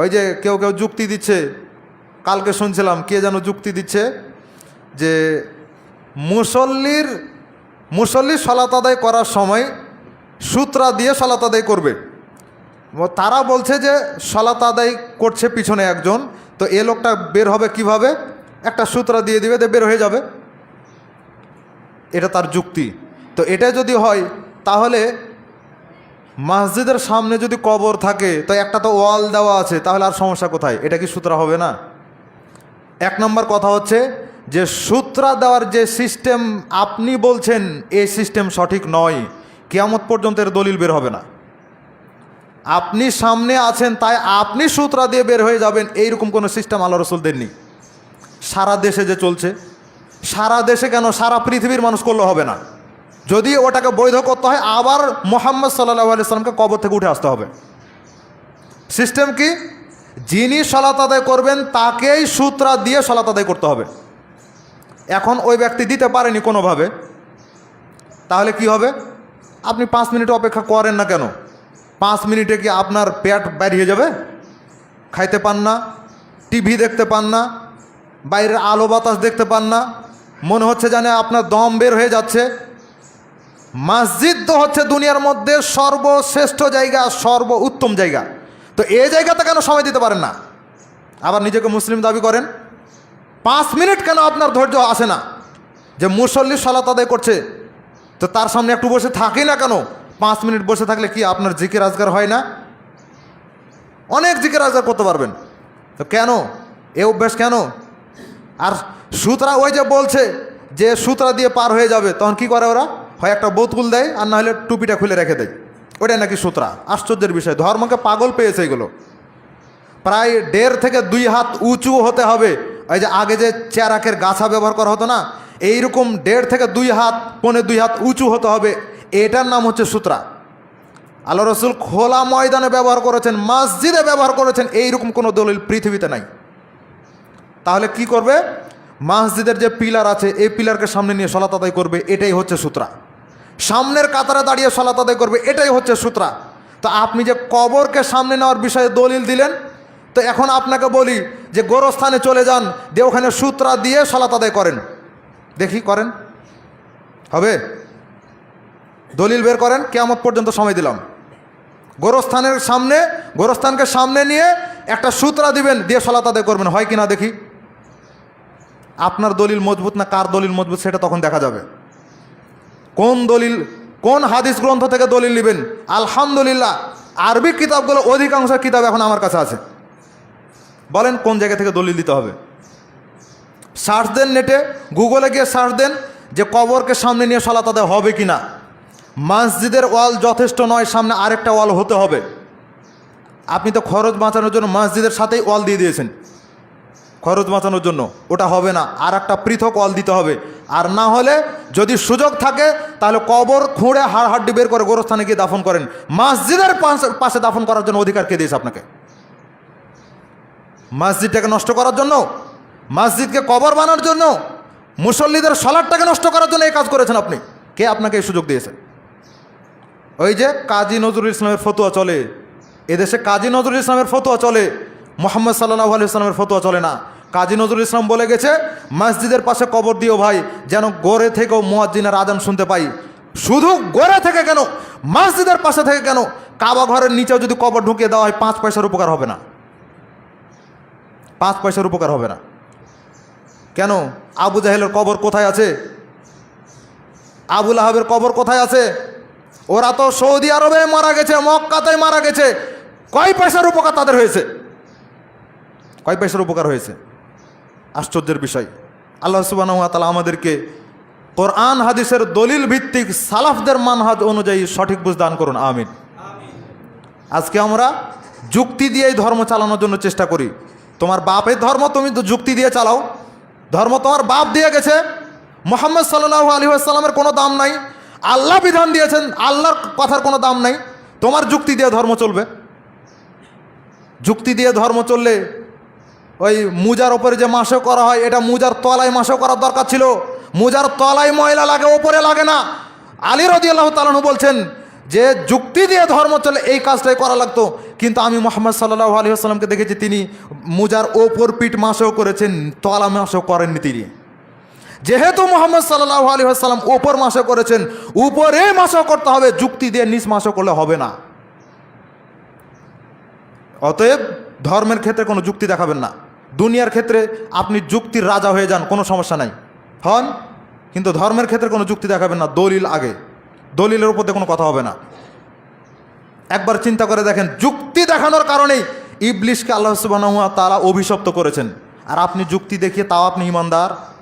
ওই যে কেউ কেউ যুক্তি দিচ্ছে, কালকে শুনছিলাম কে যেন যুক্তি দিচ্ছে যে মুসল্লির, মুসল্লি সলাত আদায় করার সময় সূত্রা দিয়ে সলাত আদায় করবে। তারা বলছে যে সলাত আদায় করছে পিছনে একজন, তো এ লোকটা বের হবে কীভাবে? একটা সূত্রা দিয়ে দিবে বের হয়ে যাবে। এটা তার যুক্তি। তো এটা যদি হয়, তাহলে মসজিদের সামনে যদি কবর থাকে, তো একটা তো ওয়াল দেওয়া আছে, তাহলে আর সমস্যা কোথায়? এটা কি সূত্রা হবে না? এক নম্বর কথা হচ্ছে যে, সূত্রা দেওয়ার যে সিস্টেম আপনি বলছেন, এই সিস্টেম সঠিক নয়। কেয়ামত পর্যন্ত এর দলিল বের হবে না। আপনি সামনে আছেন, তাই আপনি সূত্রা দিয়ে বের হয়ে যাবেন, এইরকম কোনো সিস্টেম আল্লাহ রসুল দেননি। সারা দেশে যে চলছে, সারা দেশে কেন সারা পৃথিবীর মানুষ করলে হবে না? যদি ওটাকে বৈধ করতে হয়, আবার মোহাম্মদ সাল্লাহ আলাইসালামকে কবর থেকে উঠে আসতে হবে। সিস্টেম কি? যিনি সলাত আদায় করবেন, তাকেই সূত্রা দিয়ে সলাত আদায় করতে হবে। এখন ওই ব্যক্তি দিতে পারেনি কোনোভাবে। তাহলে কি হবে? আপনি পাঁচ মিনিট অপেক্ষা করেন না কেন? পাঁচ মিনিটে কি আপনার পেট বেরিয়ে যাবে? খাইতে পান না, টিভি দেখতে পান না, বাইরের আলো বাতাস দেখতে পান না, মনে হচ্ছে জানে আপনার দম বের হয়ে যাচ্ছে। মসজিদ তো হচ্ছে দুনিয়ার মধ্যে সর্বশ্রেষ্ঠ জায়গা সর্ব উত্তম জায়গা। তো এই জায়গাতে কেন সময় দিতে পারেন না? আবার নিজেকে মুসলিম দাবি করেন? পাঁচ মিনিট কেন আপনার ধৈর্য আসে না? যে মুসল্লি সলাত আদায় করছে, তো তার সামনে একটু বসে থাকি না কেন? পাঁচ মিনিট বসে থাকলে কি আপনার জিকির আজগার হয় না? অনেক জিকির আজগার করতে পারবেন। তো কেন? এ অভ্যাস কেন? আর সুতরা ওই যে বলছে যে সুতরা দিয়ে পার হয়ে যাবে, তখন কি করে ওরা? হয় একটা বোতল দেয়, আর না হলে টুপিটা খুলে রেখে দেয়। ওটাই নাকি সুতরা। আশ্চর্যের বিষয়। ধর্মকে পাগল পেয়েছে এগুলো। প্রায় দেড় থেকে দুই হাত উঁচু হতে হবে। ওই যে আগে যে চেরাকের গাছা ব্যবহার করা হতো না, এইরকম দেড় থেকে দুই হাত, পনে দুই হাত উঁচু হতে হবে। এটার নাম হচ্ছে সুতরা। আল্লাহ রসুল খোলা ময়দানে ব্যবহার করেছেন, মসজিদে ব্যবহার করেছেন, এইরকম কোনো দলিল পৃথিবীতে নাই। তাহলে কি করবে? মসজিদের যে পিলার আছে, এই পিলারকে সামনে নিয়ে সলাত করবে, এটাই হচ্ছে সূত্রা। সামনের কাতারে দাঁড়িয়ে সলাত আদায় করবে, এটাই হচ্ছে সূত্রা। তো আপনি যে কবরকে সামনে নেওয়ার বিষয়ে দলিল দিলেন, তো এখন আপনাকে বলি যে গোরস্থানে চলে যান, দিয়ে ওখানে সূত্রা দিয়ে সলাত আদায় করেন। দেখি করেন। হবে? দলিল বের করেন কেমন পর্যন্ত সময় দিলাম। গোরস্থানের সামনে, গোরস্থানকে সামনে নিয়ে একটা সূত্রা দিবেন, দিয়ে সলাত আদায় করবেন। হয় কি না দেখি? আপনার দলিল মজবুত না কার দলিল মজবুত, সেটা তখন দেখা যাবে। কোন দলিল, কোন হাদিস গ্রন্থ থেকে দলিল নেবেন? আলহামদুলিল্লাহ, আরবি কিতাবগুলো অধিকাংশ কিতাব এখন আমার কাছে আছে। বলেন কোন জায়গা থেকে দলিল দিতে হবে? সার্চ দেন নেটে, গুগলে গিয়ে সার্চ দেন যে কবরকে সামনে নিয়ে সলা আদায় হবে কি না মসজিদের ওয়াল যথেষ্ট নয়, সামনে আরেকটা ওয়াল হতে হবে। আপনি তো খরচ বাঁচানোর জন্য মসজিদের সাথেই ওয়াল দিয়ে দিয়েছেন। খরচ বাঁচানোর জন্য। ওটা হবে না। আর একটা পৃথক অল দিতে হবে। আর না হলে যদি সুযোগ থাকে, তাহলে কবর খুঁড়ে হাড় হাড্ডি বের করে গোরস্থানে গিয়ে দাফন করেন। মসজিদের পাশে- দাফন করার জন্য অধিকার কে দিয়েছে আপনাকে? মসজিদটাকে নষ্ট করার জন্য? মসজিদকে কবর বানানোর জন্য? মুসল্লিদের সলাটটাকে নষ্ট করার জন্য এই কাজ করেছেন আপনি। কে আপনাকে এই সুযোগ দিয়েছে? ওই যে কাজী নজরুল ইসলামের ফতোয়া চলে। এদেশে কাজী নজরুল ইসলামের ফতোয়া চলে। মোহাম্মদ সাল্লাহ আলি ইসলামের ফতোয়া চলে না। কাজী নজরুল ইসলাম বলে গেছে, মসজিদের পাশে কবর দিও ভাই, যেন গড়ে থেকেও মুয়াজ্জিনের আজান শুনতে পাই। শুধু গড়ে থেকে কেন? মসজিদের পাশে থেকে কেন? কাবা ঘরের নিচেও যদি কবর ঢুকিয়ে দেওয়া হয়, পাঁচ পয়সার উপকার হবে না। পাঁচ পয়সার উপকার হবে না। কেন? আবু জাহেলের কবর কোথায় আছে? আবুল আহাবের কবর কোথায় আছে? ওরা তো সৌদি আরবে মারা গেছে, মক্কাতে মারা গেছে। কয় পয়সার উপকার তাদের হয়েছে? কয় পয়সার উপকার হয়েছে? আশ্চর্যের বিষয়। আল্লাহ সুবাহ তালা আমাদেরকে কোরআন, হাদিসের দলিল ভিত্তিক সালাফদের মানহাজ অনুযায়ী সঠিক বুঝ দান করুন, আমিন। আজকে আমরা যুক্তি দিয়েই ধর্ম চালানোর জন্য চেষ্টা করি। তোমার বাপের ধর্ম তুমি তো যুক্তি দিয়ে চালাও। ধর্ম তোমার বাপ দিয়ে গেছে। মোহাম্মদ সাল্লাহ আলী আসসালামের কোনো দাম নাই। আল্লাহ বিধান দিয়েছেন, আল্লাহর কথার কোনো দাম নাই। তোমার যুক্তি দিয়ে ধর্ম চলবে। যুক্তি দিয়ে ধর্ম চললে ওই মুজার ওপরে যে মাসে করা হয়, এটা মুজার তলায় মাসে করার দরকার ছিল। মুজার তলায় ময়লা লাগে, ওপরে লাগে না। আলী রদি আল্লাহ তালানু বলছেন যে, যুক্তি দিয়ে ধর্ম চলে, এই কাজটাই করা লাগতো। কিন্তু আমি মোহাম্মদ সাল্লাহ আলী আসসালামকে দেখেছি, তিনি মুজার ওপর পিঠ মাসও করেছেন, তলা মাসও করেননি তিনি। যেহেতু মোহাম্মদ সাল্লাহ আলী আসসালাম ওপর মাসও করেছেন, উপরে মাসও করতে হবে, যুক্তি দিয়ে নিজ মাসও করলে হবে না। অতএব ধর্মের ক্ষেত্রে কোনো যুক্তি দেখাবেন না। দুনিয়ার ক্ষেত্রে আপনি যুক্তির রাজা হয়ে যান, কোনো সমস্যা নাই। হন? কিন্তু ধর্মের ক্ষেত্রে কোনো যুক্তি দেখাবেন না, দলিল আগে। দলিলের উপর কোনো কথা হবে না। একবার চিন্তা করে দেখেন, যুক্তি দেখানোর কারণেই ইবলিশকে আল্লাহ সুবাহ তারা অভিশপ্ত করেছেন। আর আপনি যুক্তি দেখিয়ে তাও আপনি ইমানদার?